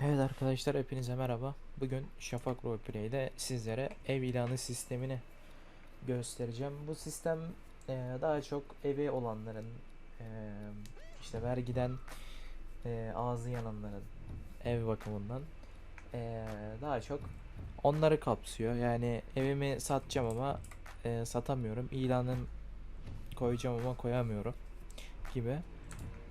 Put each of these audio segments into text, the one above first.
Evet arkadaşlar hepinize merhaba. Bugün Şafak Roleplay'de sizlere ev ilanı sistemini göstereceğim. Bu sistem eee, daha çok evi olanların eee, işte vergiden eee, ağzı yananların ev bakımından eee, daha çok onları kapsıyor. Yani evimi satacağım ama eee, satamıyorum. İlanın koyacağım ama koyamıyorum gibi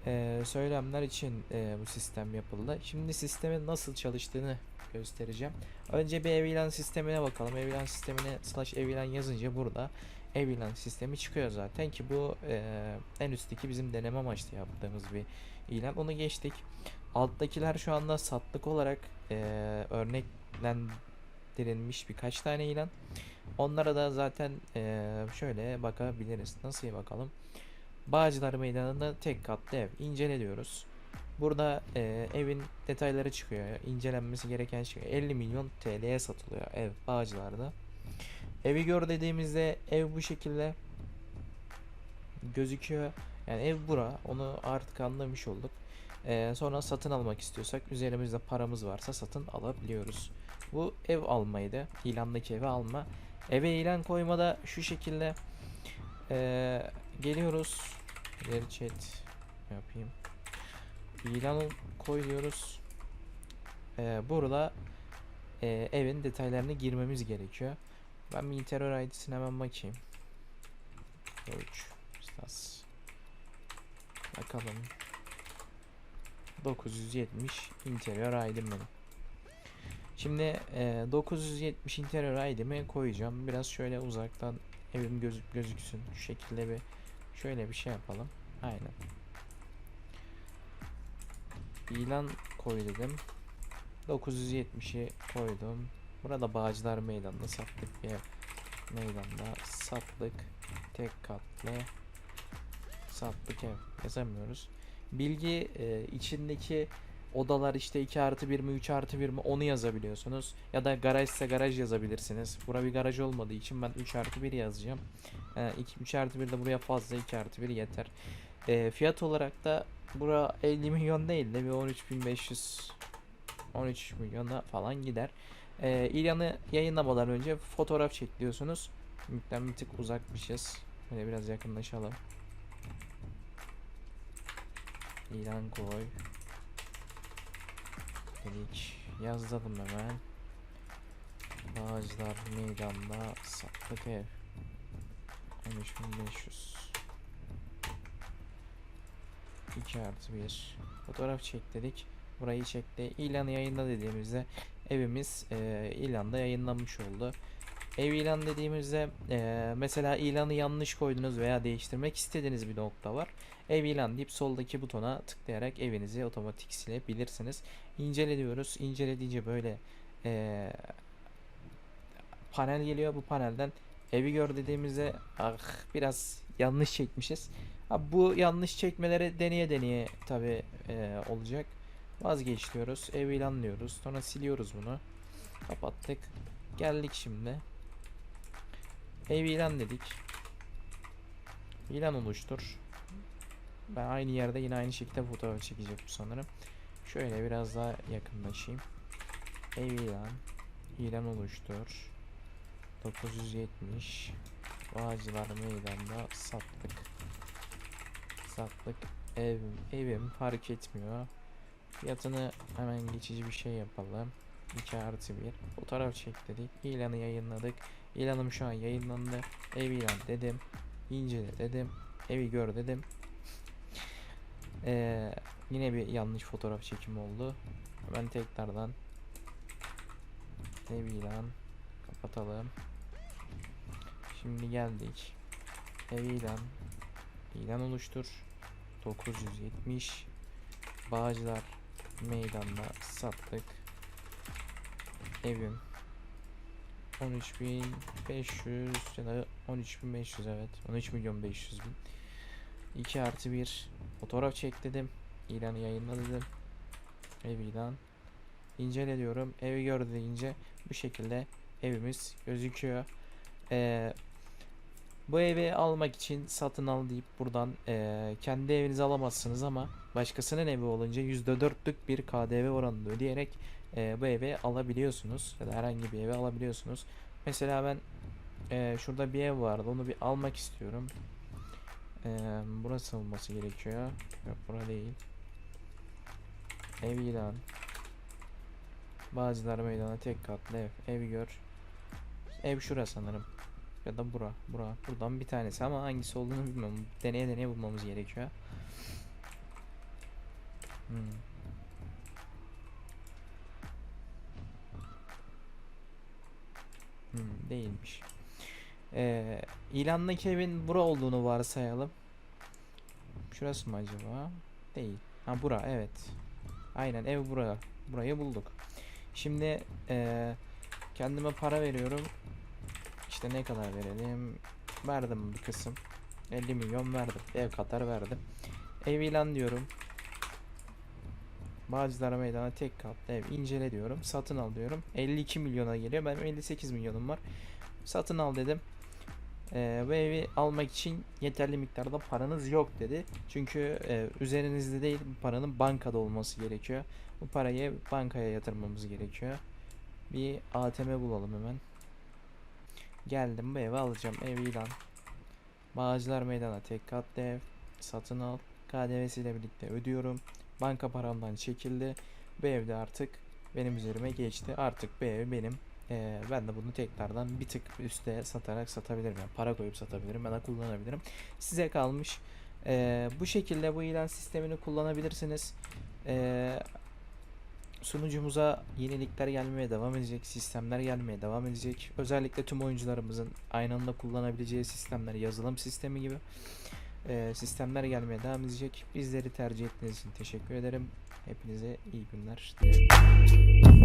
eee, söylemler için eee, bu sistem yapıldı. Şimdi sistemin nasıl çalıştığını göstereceğim. Önce bir ev ilan sistemine bakalım. Ev ilan sistemine slash ev ilan yazınca burada ev ilan sistemi çıkıyor zaten ki bu eee, en üstteki bizim deneme amaçlı yaptığımız bir ilan. Onu geçtik. Alttakiler şu anda satlık olarak eee, örneklendirilmiş birkaç tane ilan. Onlara da zaten eee, şöyle bakabiliriz. Nasıl bakalım? Bağcılar Meydanı'nda tek katlı ev. İncele diyoruz. Burada e, evin detayları çıkıyor. İncelenmesi gereken çıkıyor. 50 milyon TL'ye satılıyor ev Bağcılar'da. Evi gör dediğimizde ev bu şekilde gözüküyor. Yani ev bura. Onu artık anlamış olduk. E, sonra satın almak istiyorsak üzerimizde paramız varsa satın alabiliyoruz. Bu ev almaydı. İlandaki evi alma. Eve ilan koymada şu şekilde e, geliyoruz. İleri chat yapayım. İlan koy diyoruz. Ee, burada e, evin detaylarını girmemiz gerekiyor. Ben bir interior ID'sine hemen bakayım. 3 Stas. Bakalım. 970 interior ID'm benim. Şimdi e, 970 interior ID'mi koyacağım. Biraz şöyle uzaktan evim gözük gözüksün. Şu şekilde bir şöyle bir şey yapalım. Aynen. İlan koy dedim. 970'i koydum. Burada Bağcılar Meydanı'nda sattık bir ev. Meydanda sattık. Tek katlı sattık ev. Yazamıyoruz. Bilgi e, içindeki odalar işte 2 artı 1 mi 3 artı 1 mi onu yazabiliyorsunuz. Ya da garaj ise garaj yazabilirsiniz. Bura bir garaj olmadığı için ben 3 artı 1 yazacağım. E, 2, 3 artı 1 de buraya fazla 2 artı 1 yeter. E, fiyat olarak da bura 50 milyon değil de bir 13.500 13 milyona falan gider. E, ilanı yayınlamadan önce fotoğraf çekliyorsunuz. Mükten bir tık uzakmışız. Böyle biraz yakınlaşalım. İlan koy. Dedik. Yazalım hemen. Bağcılar meydanda sattık ev. 13500 2 artı 1 Fotoğraf çek dedik. Burayı çekti. İlanı yayınla dediğimizde evimiz e, ilanda yayınlanmış oldu. Ev ilan dediğimizde e, mesela ilanı yanlış koydunuz veya değiştirmek istediğiniz bir nokta var. Ev ilan deyip soldaki butona tıklayarak evinizi otomatik silebilirsiniz. İncele diyoruz. İncelediğince böyle e, panel geliyor. Bu panelden evi gör dediğimizde ah biraz yanlış çekmişiz. Ha, bu yanlış çekmeleri deneye deneye tabi olacak. Vazgeç diyoruz. Ev ilan diyoruz. Sonra siliyoruz bunu. Kapattık. Geldik şimdi. Ev ilan dedik. İlan oluştur. Ben aynı yerde yine aynı şekilde fotoğraf çekecek bu sanırım. Şöyle biraz daha yakınlaşayım. Ev ilan. İlan oluştur. 970 Bağcılar meydanda sattık. Sattık. Ev, evim fark etmiyor. Fiyatını hemen geçici bir şey yapalım. 2 artı 1. Fotoğraf çek dedik. İlanı yayınladık. İlanım şu an yayınlandı. Ev ilan dedim. İncele dedim. Evi gör dedim. Ee, yine bir yanlış fotoğraf çekimi oldu. Ben tekrardan ev ilan kapatalım. Şimdi geldik. Ev ilan ilan oluştur. 970 Bağcılar meydanda sattık. Evim 13.500 ya da 13.500 evet. 13 milyon 500 bin. 2 artı 1 fotoğraf çek dedim. İlanı yayınla dedim ev ilan. İncele diyorum? Evi gör deyince bu şekilde evimiz gözüküyor. Ee, Bu evi almak için satın al deyip buradan eee, kendi evinizi alamazsınız ama başkasının evi olunca %4'lük bir KDV oranını ödeyerek eee, bu evi alabiliyorsunuz ya da herhangi bir evi alabiliyorsunuz. Mesela ben eee, şurada bir ev vardı onu bir almak istiyorum. Eee, burası olması gerekiyor. Yok bura değil. Ev ilan. Bağcılar Meydanı tek katlı ev. Ev gör. Ev şura sanırım. Ya da bura. Bura. Buradan bir tanesi ama hangisi olduğunu bilmiyorum. Deneye deneye bulmamız gerekiyor. Hmm. Hmm, değilmiş. Ee, ilandaki evin bura olduğunu varsayalım. Şurası mı acaba? Değil. Ha bura evet. Aynen ev bura. Burayı bulduk. Şimdi eee, kendime para veriyorum. İşte ne kadar verelim? Verdim bir kısım. 50 milyon verdim. Ev kadar verdim. Ev ilan diyorum. Bağcılar Meydanı tek katlı ev incele diyorum. Satın al diyorum. 52 milyona geliyor. Benim 58 milyonum var. Satın al dedim. Ee, bu evi almak için yeterli miktarda paranız yok dedi. Çünkü e, üzerinizde değil bu paranın bankada olması gerekiyor. Bu parayı bankaya yatırmamız gerekiyor. Bir ATM bulalım hemen. Geldim bu evi alacağım. Ev ilan. Bağcılar Meydanı tek katlı ev. Satın al. KDV'siyle birlikte ödüyorum. Banka paramdan çekildi. Bu evde artık benim üzerime geçti. Artık bu ev benim. Ee, ben de bunu tekrardan bir tık üste satarak satabilirim. Yani para koyup satabilirim ya da kullanabilirim. Size kalmış. Ee, bu şekilde bu ilan sistemini kullanabilirsiniz. Ee, sunucumuza yenilikler gelmeye devam edecek, sistemler gelmeye devam edecek. Özellikle tüm oyuncularımızın aynı anda kullanabileceği sistemler, yazılım sistemi gibi e, sistemler gelmeye devam edecek. Bizleri tercih ettiğiniz için teşekkür ederim. Hepinize iyi günler dilerim.